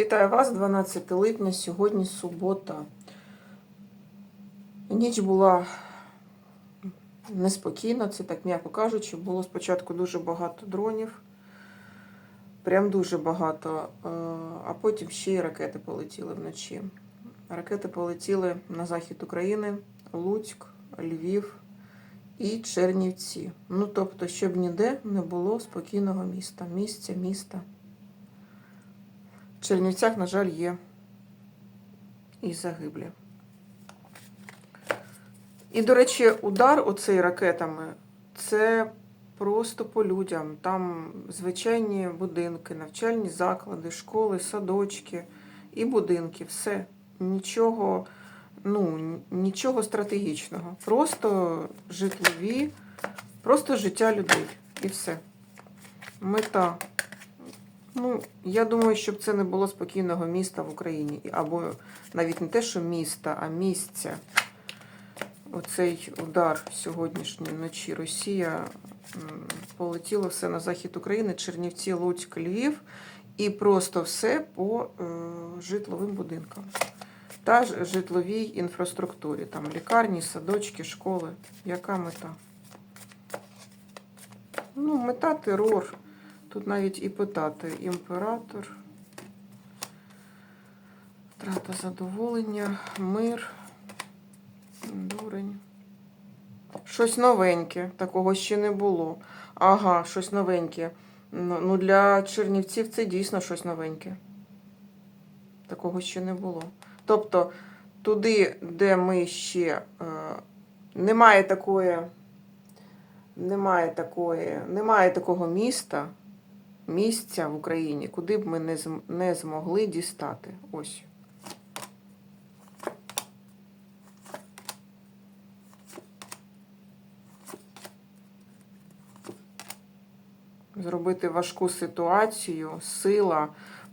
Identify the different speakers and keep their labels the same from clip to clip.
Speaker 1: Вітаю вас, 12 липня, сьогодні субота. Ніч була неспокійна, це так м'яко кажучи. Було спочатку дуже багато дронів, прям дуже багато, е, а потім ще й ракети полетіли вночі. Ракети полетіли на захід України, Луцьк, Львів і Чернівці. Ну, тобто, щоб ніде не було спокійного міста, місця, міста. Чернівцях, на жаль, є і загиблі. І, до речі, удар оцей ракетами це просто по людям. Там звичайні будинки, навчальні заклади, школи, садочки і будинки. Все. Нічого, ну, нічого стратегічного. Просто житлові, просто життя людей. І все. Мета. Ну, я думаю, щоб це не було спокійного міста в Україні. Або навіть не те, що міста, а місця. Оцей удар сьогоднішній вночі Росія полетіло все на захід України, Чернівці, Луцьк, Львів, і просто все по е, житловим будинкам та житловій інфраструктурі. Там лікарні, садочки, школи. Яка мета? Ну, мета терор. Тут навіть і питати імператор, втрата задоволення, мир, дурень. Щось новеньке, такого ще не було. Ага, щось новеньке. Ну, ну, для чернівців це дійсно щось новеньке. Такого ще не було. Тобто, туди, де ми ще е, немає такої, немає такої, немає такого міста місця в Україні, куди б ми не, змогли дістати. Ось. Зробити важку ситуацію, сила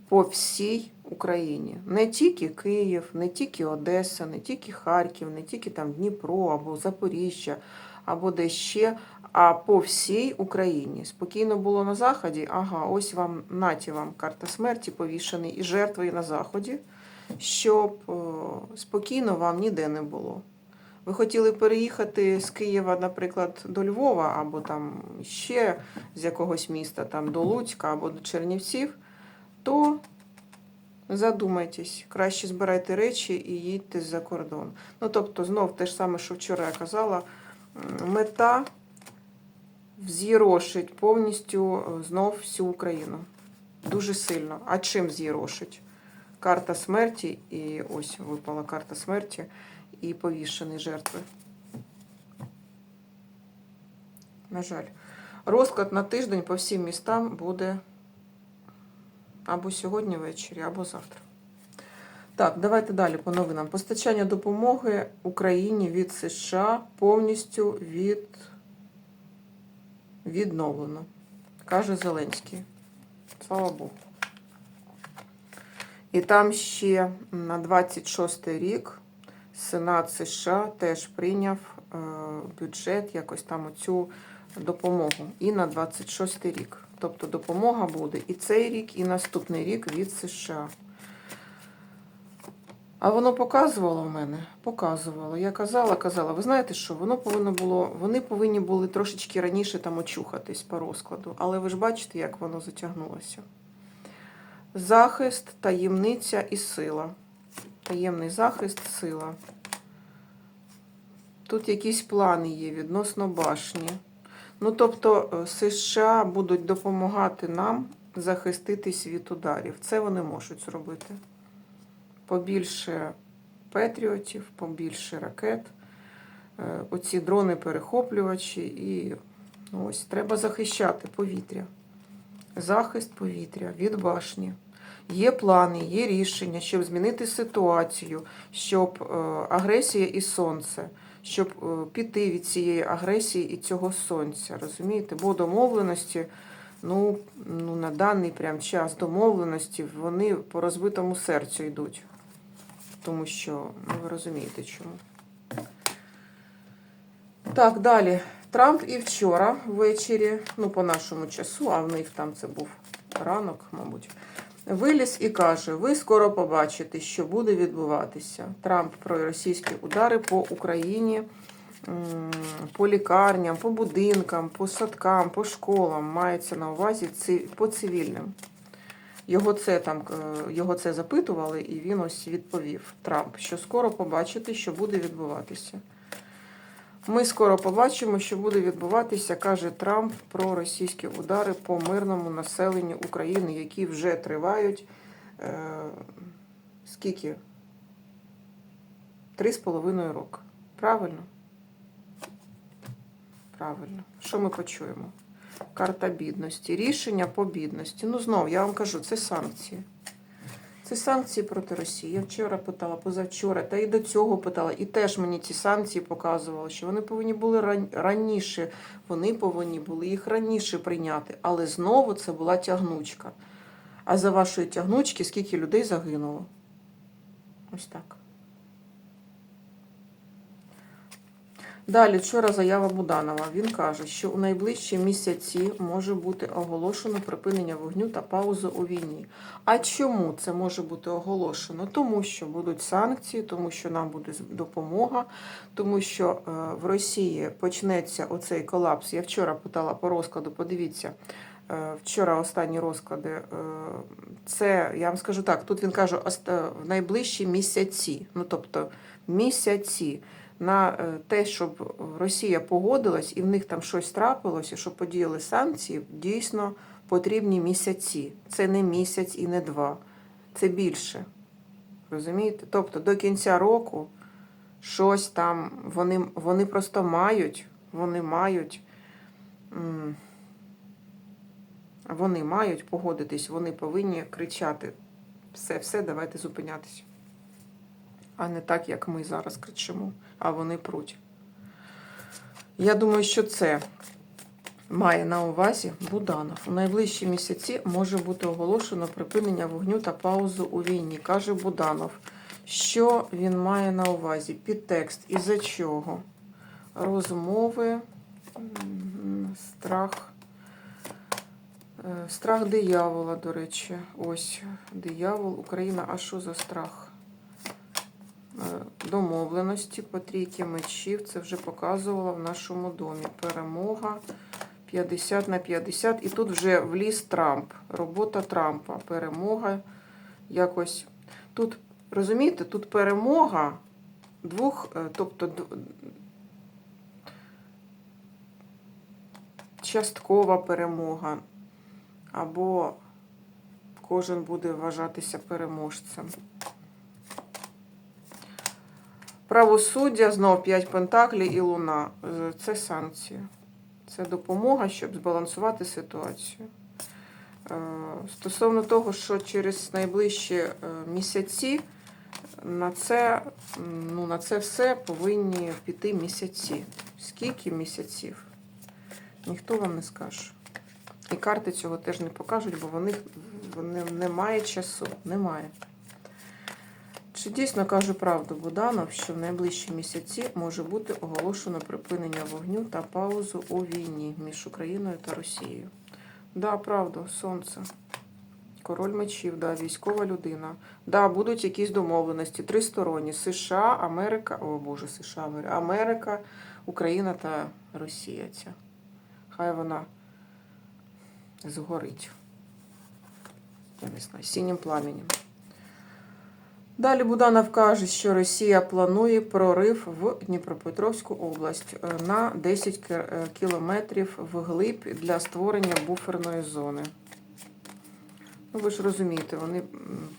Speaker 1: по всій Україні. Не тільки Київ, не тільки Одеса, не тільки Харків, не тільки там Дніпро або Запоріжжя, або де ще, а по всій Україні. Спокійно було на Заході. Ага, ось вам наті вам карта смерті повішений і жертви на Заході, щоб спокійно вам ніде не було. Ви хотіли переїхати з Києва, наприклад, до Львова, або там ще з якогось міста, там до Луцька або до Чернівців, то задумайтесь, краще збирайте речі і їдьте за кордон. Ну, тобто, знов те ж саме, що вчора я казала, мета вз'єрошить повністю е, знов всю Україну. Дуже сильно. А чим з'єрошить? Карта смерті, і ось випала карта смерті і повішені жертви. На жаль. Розклад на тиждень по всім містам буде або сьогодні ввечері, або завтра. Так, давайте далі по новинам. Постачання допомоги Україні від США повністю від... відновлено, каже Зеленський. Слава Богу. І там ще на 26 й рік Сенат США теж прийняв е, бюджет, якось там оцю допомогу. І на 26 й рік. Тобто допомога буде і цей рік, і наступний рік від США. А воно показувало в мене? Показувало. Я казала, казала, ви знаєте що, воно повинно було, вони повинні були трошечки раніше там очухатись по розкладу. Але ви ж бачите, як воно затягнулося. Захист, таємниця і сила. Таємний захист, сила. Тут якісь плани є відносно башні. Ну, тобто, е, США будуть допомагати нам захиститись від ударів. Це вони можуть зробити. Побільше патріотів, побільше ракет, е, оці дрони-перехоплювачі і ну, ось треба захищати повітря. Захист повітря від башні. Є плани, є рішення, щоб змінити ситуацію, щоб е, агресія і сонце, щоб е, піти від цієї агресії і цього сонця. Розумієте? Бо домовленості, ну, ну на даний прям час домовленості, вони по розбитому серцю йдуть. Тому що, ну ви розумієте чому. Так, далі. Трамп і вчора ввечері, ну, по нашому часу, а в них там це був ранок, мабуть. Виліз і каже: ви скоро побачите, що буде відбуватися. Трамп про російські удари по Україні, по лікарням, по будинкам, по садкам, по школам. Мається на увазі по цивільним. Його це там е, його це запитували, і він ось відповів Трамп, що скоро побачите, що буде відбуватися. Ми скоро побачимо, що буде відбуватися, каже Трамп про російські удари по мирному населенню України, які вже тривають е, скільки? Три з половиною роки. Правильно? Правильно. Що ми почуємо? Карта бідності. Рішення по бідності. Ну, знов, я вам кажу, це санкції. Це санкції проти Росії. Я вчора питала, позавчора, та і до цього питала. І теж мені ці санкції показували, що вони повинні були раніше, вони повинні були їх раніше прийняти. Але знову це була тягнучка. А за вашої тягнучки скільки людей загинуло? Ось так. Далі, вчора заява Буданова. Він каже, що у найближчі місяці може бути оголошено припинення вогню та паузу у війні. А чому це може бути оголошено? Тому що будуть санкції, тому що нам буде допомога, тому що е, в Росії почнеться оцей колапс. Я вчора питала по розкладу, подивіться. е, Вчора останні розклади. е, Це, я вам скажу так, тут він каже в найближчі місяці. Ну тобто місяці на е, те, щоб Росія погодилась і в них там щось трапилося, щоб подіяли санкції, дійсно потрібні місяці. Це не місяць і не два, це більше. Розумієте? Тобто до кінця року щось там вони, вони просто мають, вони мають. Вони мають погодитись, вони повинні кричати: все, все, давайте зупинятися. А не так, як ми зараз кричимо, а вони пруть. Я думаю, що це має на увазі Буданов. У найближчі місяці може бути оголошено припинення вогню та паузу у війні, каже Буданов. Що він має на увазі? Підтекст. Із-за чого? Розмови, страх. Е, Страх диявола, до речі. Ось диявол, Україна. А що за страх? Е, Домовленості по трійки мечів. Це вже показувала в нашому домі. Перемога 50 на 50. І тут вже вліз Трамп. Робота Трампа. Перемога якось. Тут, розумієте, тут перемога двох, е, тобто часткова перемога. Або кожен буде вважатися переможцем. Правосуддя, знов 5 пентаклі і луна. Е, Це санкції. Це допомога, щоб збалансувати ситуацію. Е, Стосовно того, що через найближчі е, місяці на це, ну, на це все повинні піти місяці. Скільки місяців? Ніхто вам не скаже. І карти цього теж не покажуть, бо вони, вони немає часу. Немає. Чи дійсно каже правду Буданов, що в найближчі місяці може бути оголошено припинення вогню та паузу у війні між Україною та Росією? Да, правда, сонце. Король мечів, да, військова людина. Да, будуть якісь домовленості, тристоронні. США, Америка, о Боже, США, Америка, Україна та Росія. Ця. Хай вона згорить. Я не знаю, синім пламенем. Далі Буданов каже, що Росія планує прорив в Дніпропетровську область е, на 10 е, кілометрів вглиб для створення буферної зони. Ну, ви ж розумієте, вони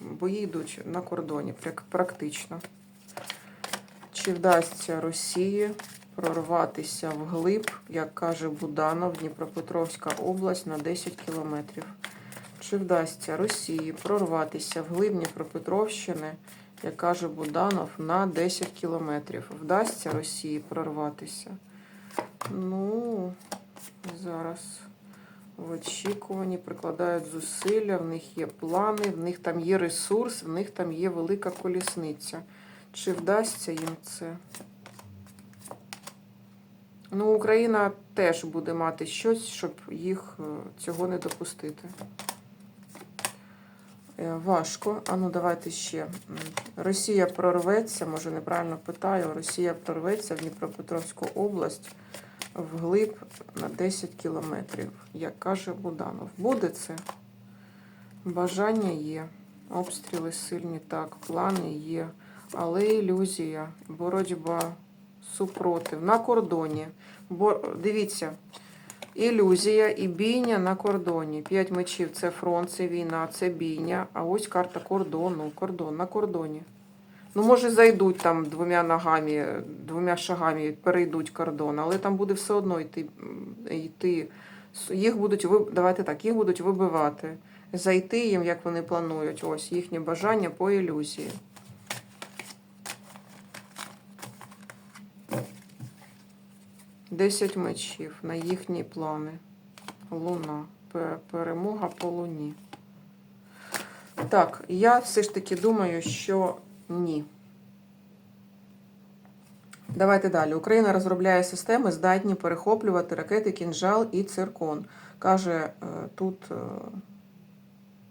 Speaker 1: бої йдуть на кордоні, практично. Чи вдасться Росії прорватися вглиб, як каже Буданов, Дніпропетровська область на 10 кілометрів? Чи вдасться Росії прорватися вглиб Дніпропетровщини, як каже Буданов, на 10 кілометрів? Вдасться Росії прорватися? Ну, зараз в очікуванні прикладають зусилля, в них є плани, в них там є ресурс, в них там є велика колісниця. Чи вдасться їм це? Ну, Україна теж буде мати щось, щоб їх е, цього не допустити. Е, Важко. А ну давайте ще. Росія прорветься, може неправильно питаю. Росія прорветься в Дніпропетровську область вглиб на 10 кілометрів, як каже Буданов. Буде це? Бажання є, обстріли сильні, так, плани є, але ілюзія, боротьба, супротив на кордоні. Бо дивіться, ілюзія і бійня на кордоні. П'ять мечів це фронт, це війна, це бійня. А ось карта кордону. Кордон на кордоні. Ну, може, зайдуть там двома ногами, двома шагами, перейдуть кордон, але там буде все одно йти. йти. Їх будуть давайте так, їх будуть вибивати. Зайти їм, як вони планують. Ось їхнє бажання по ілюзії. Десять мечів на їхні плани. Луна. Перемога по луні. Так, я все ж таки думаю, що ні. Давайте далі. Україна розробляє системи, здатні перехоплювати ракети кінжал і циркон. Каже е, тут е,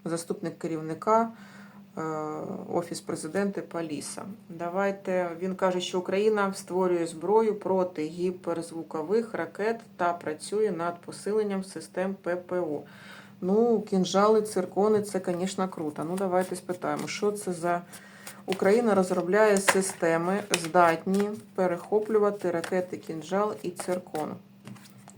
Speaker 1: заступник керівника Офіс президента Паліса. Давайте він каже, що Україна створює зброю проти гіперзвукових ракет та працює над посиленням систем ППО. Ну, кінжали, циркони, це, звісно, круто. Ну, давайте спитаємо, що це за Україна розробляє системи, здатні перехоплювати ракети кінжал і циркон.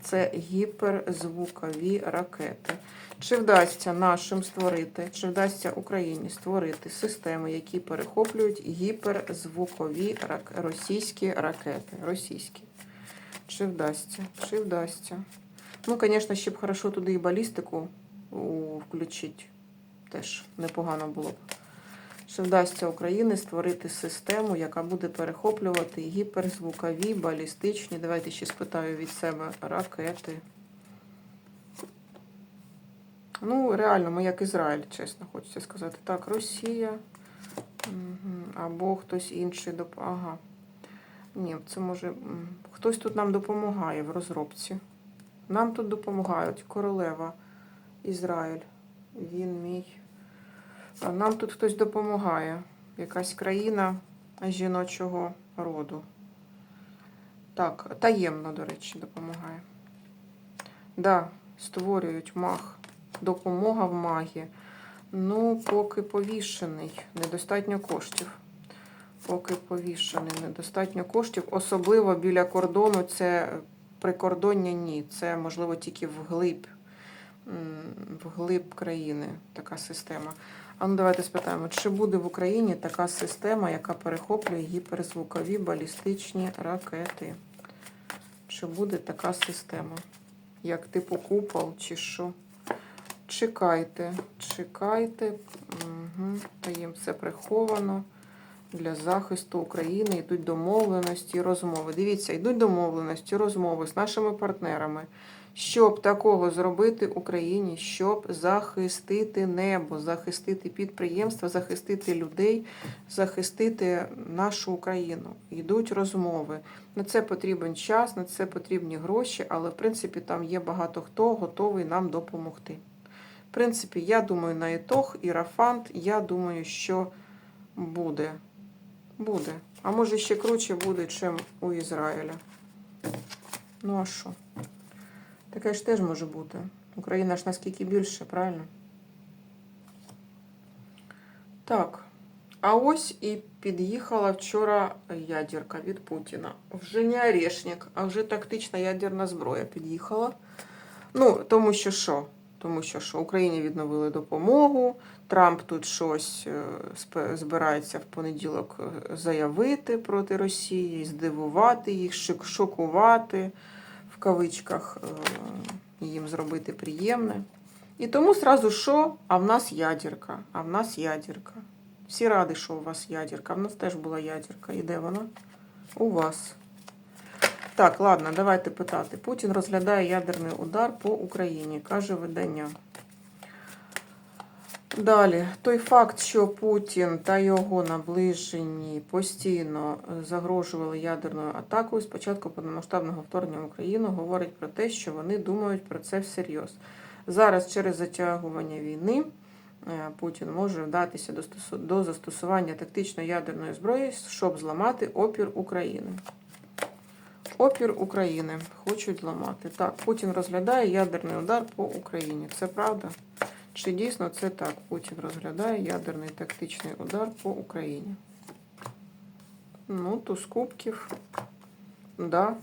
Speaker 1: Це гіперзвукові ракети. Чи вдасться нашим створити, чи вдасться Україні створити системи, які перехоплюють гіперзвукові рак... російські ракети? Російські. Чи вдасться? Чи вдасться? Ну, звісно, ще б хорошо туди і балістику включити. Теж непогано було б. Чи вдасться Україні створити систему, яка буде перехоплювати гіперзвукові, балістичні, давайте ще спитаю від себе, ракети. Ну, реально, ми як Ізраїль, чесно хочеться сказати. Так, Росія. Або хтось інший доп... Ага. Ні, це може. Хтось тут нам допомагає в розробці. Нам тут допомагають. Королева, Ізраїль. Він мій. Нам тут хтось допомагає. Якась країна жіночого роду. Так, таємно, до речі, допомагає. Да, створюють маг. Допомога в магі. Ну, поки повішений. Недостатньо коштів. Поки повішений, недостатньо коштів. Особливо біля кордону це прикордоння ні. Це можливо тільки вглиб, вглиб країни така система. А ну давайте спитаємо, чи буде в Україні така система, яка перехоплює гіперзвукові балістичні ракети? Чи буде така система? Як типу купол, чи що? Чекайте, чекайте. Угу. Та їм все приховано. Для захисту України йдуть домовленості, розмови. Дивіться, йдуть домовленості, розмови з нашими партнерами, щоб такого зробити Україні, щоб захистити небо, захистити підприємства, захистити людей, захистити нашу Україну. Йдуть розмови. На це потрібен час, на це потрібні гроші, але в принципі там є багато хто готовий нам допомогти. В принципі, я думаю, на ітог Ірафант, я думаю, що буде. Буде. А може ще круче буде, чим у Ізраїля. Ну а що? Таке ж теж може бути. Україна ж наскільки більше, правильно? Так. А ось і під'їхала вчора ядерка від Путіна. Вже не орешник, а вже тактична ядерна зброя під'їхала. Ну, тому що що? Тому що що Україні відновили допомогу. Трамп тут щось е, збирається в понеділок е, заявити проти Росії, здивувати їх, шокувати в кавичках, е, їм зробити приємне. І тому сразу що? А в нас ядерка, а в нас ядерка. Всі раді, що у вас ядерка. В нас теж була ядерка. І де вона? У вас. Так, ладно, давайте питати. Путін розглядає ядерний удар по Україні, каже видання. Далі, той факт, що Путін та його наближені постійно загрожували ядерною атакою з початку повномасштабного вторгнення в Україну, говорить про те, що вони думають про це всерйоз. Зараз через затягування війни е, Путін може вдатися до, застосування тактичної ядерної зброї, щоб зламати опір України. Опір України хочуть зламати. Так, Путін розглядає ядерний удар по Україні. Це правда? Чи дійсно це так? Путін розглядає ядерний тактичний удар по Україні. Ну, туз кубків. Да.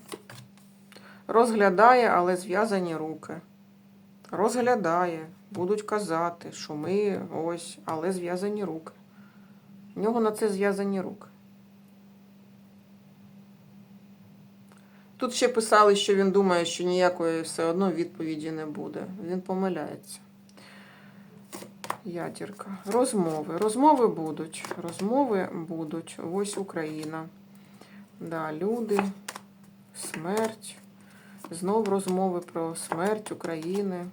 Speaker 1: Розглядає, але зв'язані руки. Розглядає. Будуть казати, що ми ось, але зв'язані руки. В нього на це зв'язані руки. Тут ще писали, що він думає, що ніякої все одно відповіді не буде. Він помиляється. Ядірка. Розмови. Розмови будуть. Розмови будуть. Ось Україна. Да, люди, смерть. Знов розмови про смерть України.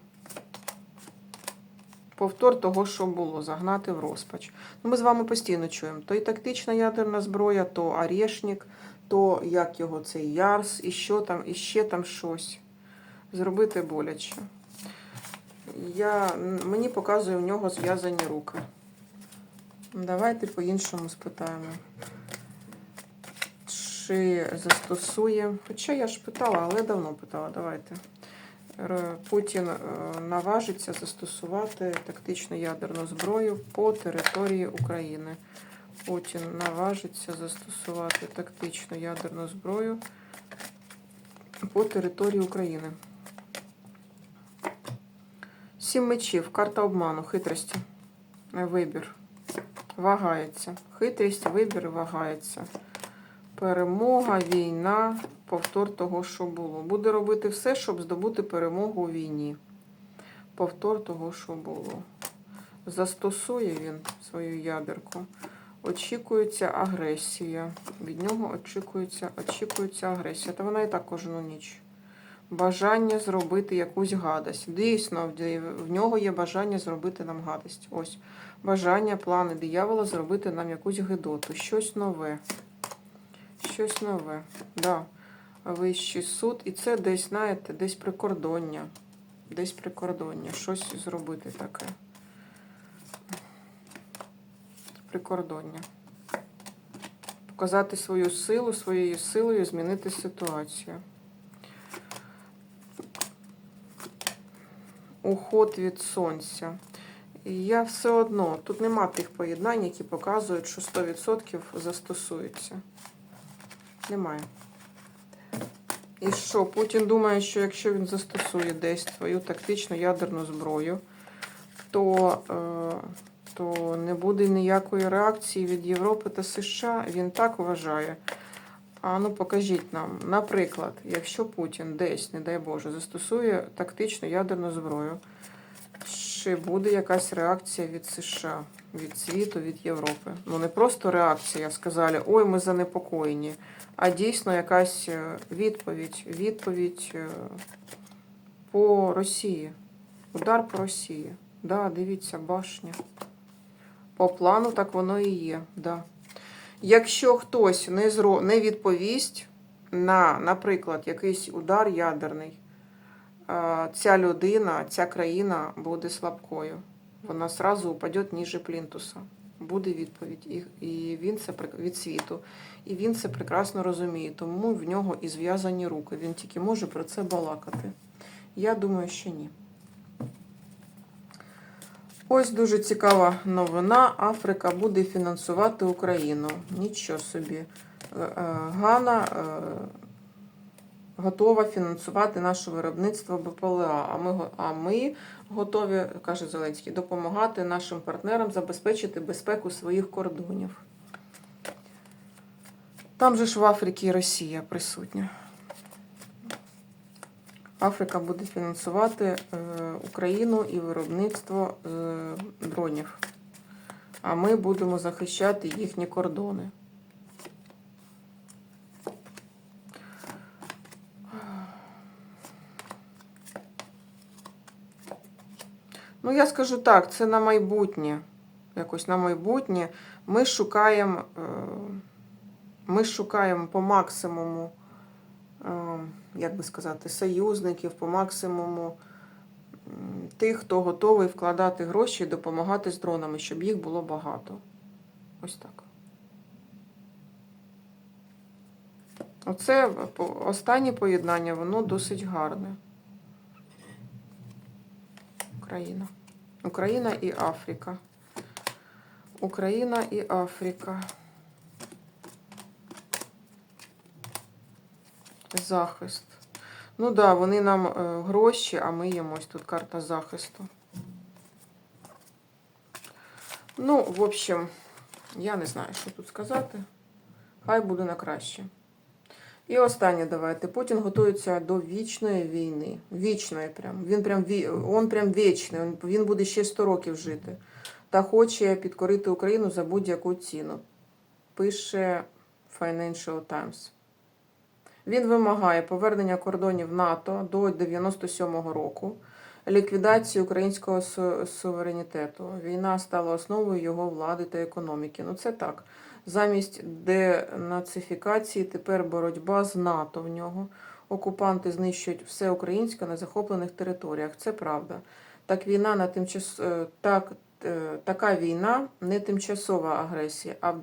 Speaker 1: Повтор того, що було, загнати в розпач. Ну, ми з вами постійно чуємо. То і тактична ядерна зброя, то Орешник, то як його цей Ярс, і що там, і ще там щось. Зробити боляче. Я, мені показує в нього зв'язані руки. Давайте по-іншому спитаємо. Чи застосує. Хоча я ж питала, але давно питала. Давайте. Путін е, наважиться застосувати тактичну ядерну зброю по території України. Путін наважиться застосувати тактичну ядерну зброю по території України. Сім мечів, карта обману, хитрості, вибір. Вагається. Хитрість, вибір вагається. Перемога, війна, повтор того, що було. Буде робити все, щоб здобути перемогу у війні. Повтор того, що було. Застосує він свою ядерку. Очікується агресія. Від нього очікується, очікується агресія. Та вона і так кожну ніч. Бажання зробити якусь гадость. Дійсно, в нього є бажання зробити нам гадость. Ось. Бажання, плани диявола зробити нам якусь гидоту. Щось нове. Щось нове. Да. Вищий суд. І це десь, знаєте, десь прикордоння. Десь прикордоння. Щось зробити таке. Прикордоння. Показати свою силу, своєю силою змінити ситуацію. Уход від сонця. Я все одно, тут нема тих поєднань, які показують, що 100% застосуються. Немає. І що? Путін думає, що якщо він застосує десь свою тактичну ядерну зброю, то, е, то не буде ніякої реакції від Європи та США. Він так вважає. А ну покажіть нам, наприклад, якщо Путін десь, не дай Боже, застосує тактичну ядерну зброю, чи буде якась реакція від США, від світу, від Європи? Ну не просто реакція, сказали, ой, ми занепокоєні, а дійсно якась е, відповідь, відповідь е, по Росії. Удар по Росії. Да, дивіться, башня. По плану так воно і є. Да. Якщо хтось не, зро... не відповість на, наприклад, якийсь удар ядерний, ця людина, ця країна буде слабкою. Вона сразу упаде ніже плінтуса. Буде відповідь. І він це від світу. І він це прекрасно розуміє. Тому в нього і зв'язані руки. Він тільки може про це балакати. Я думаю, що ні. Ось дуже цікава новина. Африка буде фінансувати Україну. Нічого собі. Е, е, Гана е, готова фінансувати наше виробництво БПЛА. А ми, а ми готові, каже Зеленський, допомагати нашим партнерам забезпечити безпеку своїх кордонів. Там же ж в Африці і Росія присутня. Африка буде фінансувати е, Україну і виробництво е, дронів. А ми будемо захищати їхні кордони. Ну, я скажу так, це на майбутнє. Якось на майбутнє. Ми шукаємо, е, ми шукаємо по максимуму, як би сказати, союзників, по максимуму тих, хто готовий вкладати гроші і допомагати з дронами, щоб їх було багато. Ось так. Оце останнє поєднання, воно досить гарне. Україна. Україна і Африка. Україна і Африка. Захист. Ну так, да, вони нам е, гроші, а ми їм ось тут карта захисту. Ну, в общем, я не знаю, що тут сказати. Хай буде на краще. І останнє давайте. Путін готується до вічної війни. Вічної прям. Він прям, ві- он прям вічний. Він- Він буде ще 100 років жити. Та хоче підкорити Україну за будь-яку ціну. Пише Financial Times. Він вимагає повернення кордонів НАТО до 97-го року, ліквідації українського су- суверенітету. Війна стала основою його влади та економіки. Ну це так. Замість денацифікації тепер боротьба з НАТО в нього. Окупанти знищують все українське на захоплених територіях. Це правда. Так війна на тимчас... е, так, така війна не тимчасова агресія, а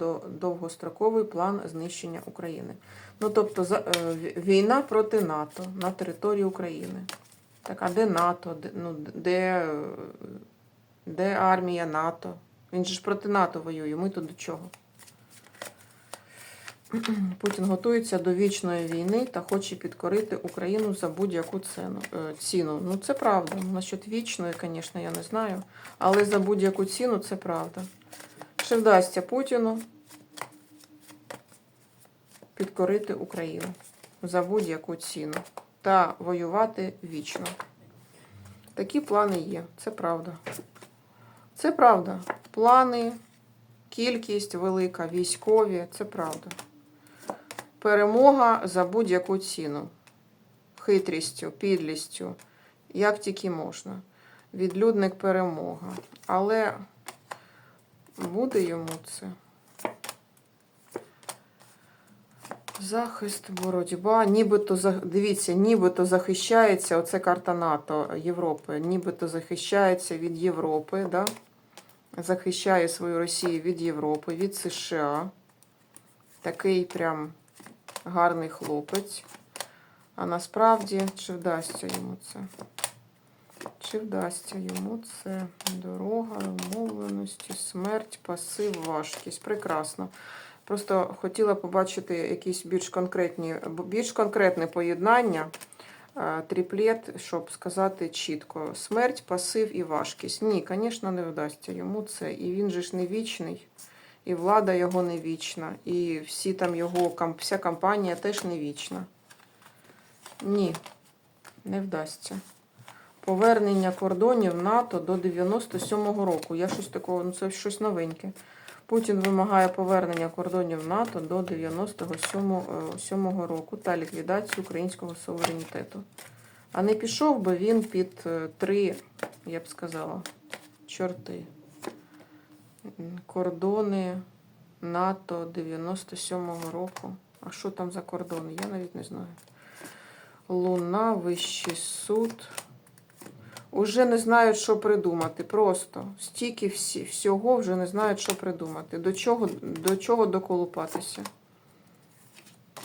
Speaker 1: довгостроковий план знищення України. Ну, тобто, е, війна проти НАТО на території України. Так, а де НАТО? Де, ну, де, е, де армія НАТО? Він же ж проти НАТО воює. Ми тут до чого? Путін готується до вічної війни та хоче підкорити Україну за будь-яку ціну. е. Ну, це правда. Насчет вічної, звісно, я не знаю. Але за будь-яку ціну це правда. Чи вдасться Путіну підкорити Україну за будь-яку ціну та воювати вічно. Такі плани є, це правда. Це правда. Плани, кількість велика, військові, це правда. Перемога за будь-яку ціну. Хитрістю, підлістю, як тільки можна. Відлюдник перемога. Але буде йому це. Захист, боротьба, нібито дивіться, нібито захищається, оце карта НАТО Європи, нібито захищається від Європи, да? захищає свою Росію від Європи, від США. Такий прям гарний хлопець. А насправді, чи вдасться йому це? Чи вдасться йому це? Дорога, умовленості, смерть, пасив, важкість. Прекрасно. Просто хотіла побачити якісь більш конкретні, більш конкретне поєднання, е, тріплет, щоб сказати чітко: смерть, пасив і важкість. Ні, звісно, не вдасться йому це. І він же ж не вічний, і влада його не вічна, і всі там його, вся кампанія теж не вічна. Ні, не вдасться. Повернення кордонів НАТО до 97-го року. Я щось такого, ну це щось новеньке. Путін вимагає повернення кордонів НАТО до 97-го року та ліквідацію українського суверенітету. А не пішов би він під е, три, я б сказала, чорти. Кордони НАТО 97-го року. А що там за кордони? Я навіть не знаю. Луна, Вищий суд. Уже не знають, що придумати. Просто стільки всі, всього вже не знають, що придумати. До чого, до чого доколупатися?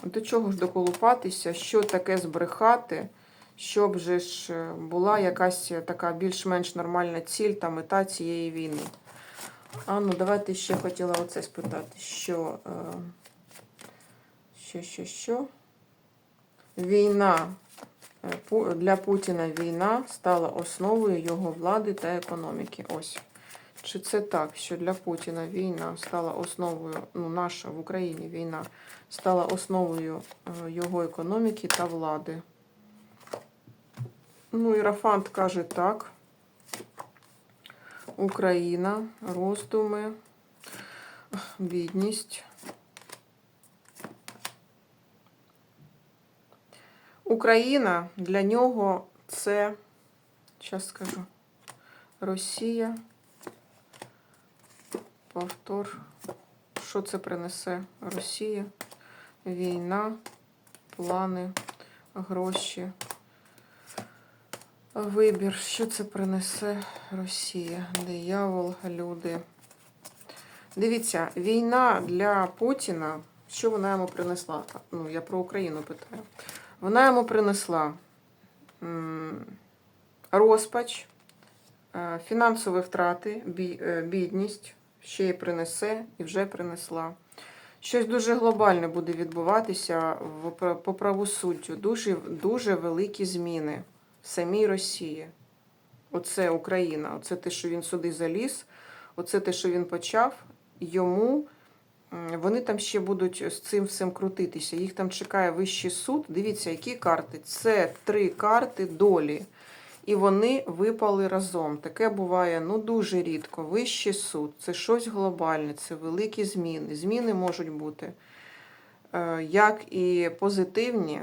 Speaker 1: До чого ж доколупатися, що таке збрехати, щоб же ж е, була якась така більш-менш нормальна ціль та мета цієї війни. А ну, давайте ще хотіла оце спитати, що, е, що, що, що? Війна Е, для Путіна війна стала основою його влади та економіки. Ось. Чи це так, що для Путіна війна стала основою, ну, наша в Україні війна стала основою е, його економіки та влади? Ну, Ірафант каже так. Україна, роздуми, бідність. Україна для нього це, зараз скажу, Росія. Повтор. Що це принесе? Росія, війна, плани, гроші. Вибір, що це принесе Росія? Диявол, люди. Дивіться, війна для Путіна, що вона йому принесла? Ну, я про Україну питаю. Вона йому принесла розпач, е, фінансові втрати, е, бідність, ще й принесе і вже принесла. Щось дуже глобальне буде відбуватися по правосуддю. Дуже, дуже великі зміни самій Росії. Оце Україна, оце те, що він сюди заліз, оце те, що він почав. Йому вони там ще будуть з цим всім крутитися. Їх там чекає вищий суд. Дивіться, які карти. Це три карти долі. І вони випали разом. Таке буває ну дуже рідко. Вищий суд це щось глобальне, це великі зміни. Зміни можуть бути е, як і позитивні,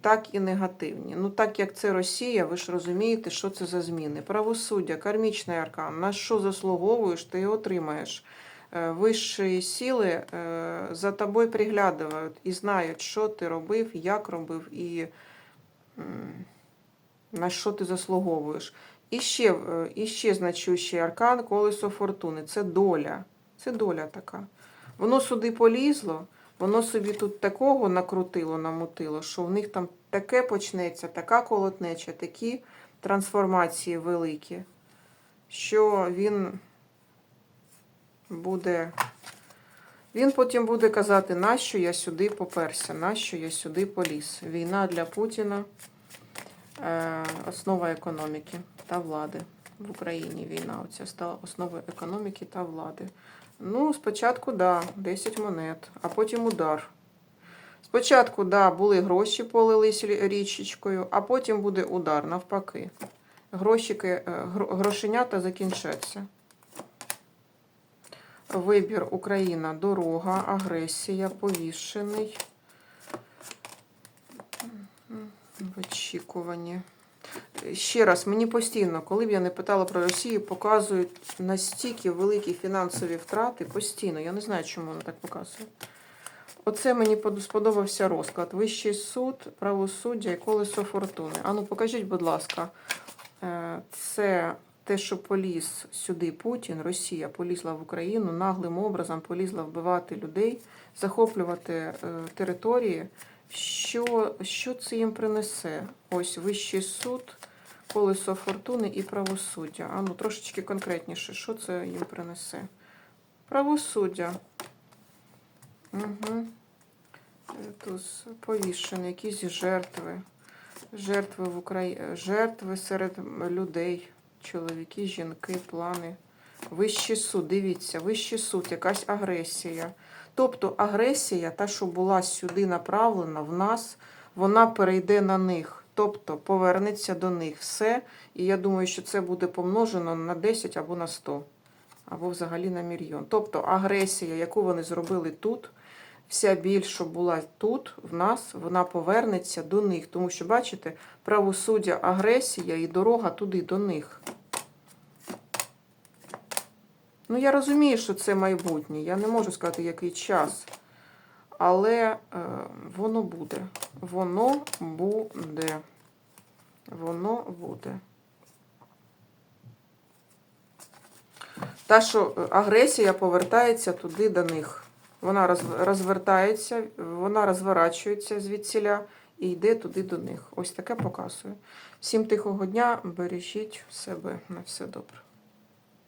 Speaker 1: так і негативні. Ну, так як це Росія, ви ж розумієте, що це за зміни. Правосуддя, кармічний аркан, на що заслуговуєш, ти отримаєш. Е, Вищі сили е, за тобою приглядають і знають, що ти робив, як робив і на що ти заслуговуєш. І ще, е, і ще значущий аркан колесо фортуни. Це доля. Це доля така. Воно сюди полізло, воно собі тут такого накрутило, намутило, що в них там таке почнеться, така колотнеча, такі трансформації великі, що він буде. Він потім буде казати, нащо я сюди поперся, нащо я сюди поліз. Війна для Путіна е, основа економіки та влади. В Україні війна оця стала основою економіки та влади. Ну, спочатку, да, 10 монет, а потім удар. Спочатку, да, були гроші полились річечкою, а потім буде удар, навпаки. Грошики, е, грошенята закінчаться. Вибір Україна, дорога, агресія, повішений. В. Ще раз, мені постійно, коли б я не питала про Росію, показують настільки великі фінансові втрати постійно. Я не знаю, чому воно так показує. Оце мені сподобався розклад. Вищий суд, правосуддя і колесо фортуни. Ану, покажіть, будь ласка, е, це те, що поліз сюди Путін, Росія полізла в Україну, наглим образом полізла вбивати людей, захоплювати е, території. Що, що це їм принесе? Ось вищий суд, колесо фортуни і правосуддя. А ну трошечки конкретніше, що це їм принесе? Правосуддя. Угу. Тут повішені, якісь жертви. Жертви в Україні, жертви серед людей, чоловіки, жінки, плани. Вищий суд, дивіться, вищий суд, якась агресія. Тобто агресія, та, що була сюди направлена в нас, вона перейде на них. Тобто повернеться до них все. І я думаю, що це буде помножено на 10 або на 100, або взагалі на мільйон. Тобто агресія, яку вони зробили тут, вся біль, що була тут, в нас, вона повернеться до них. Тому що, бачите, правосуддя, агресія і дорога туди, до них. Ну, я розумію, що це майбутнє. Я не можу сказати, який час. Але е, воно буде. Воно буде. Воно буде. Та, що е, агресія повертається туди до них. Вона розвертається, вона розворачується звідсіля і йде туди до них. Ось таке показує. Всім тихого дня, бережіть себе на все добре.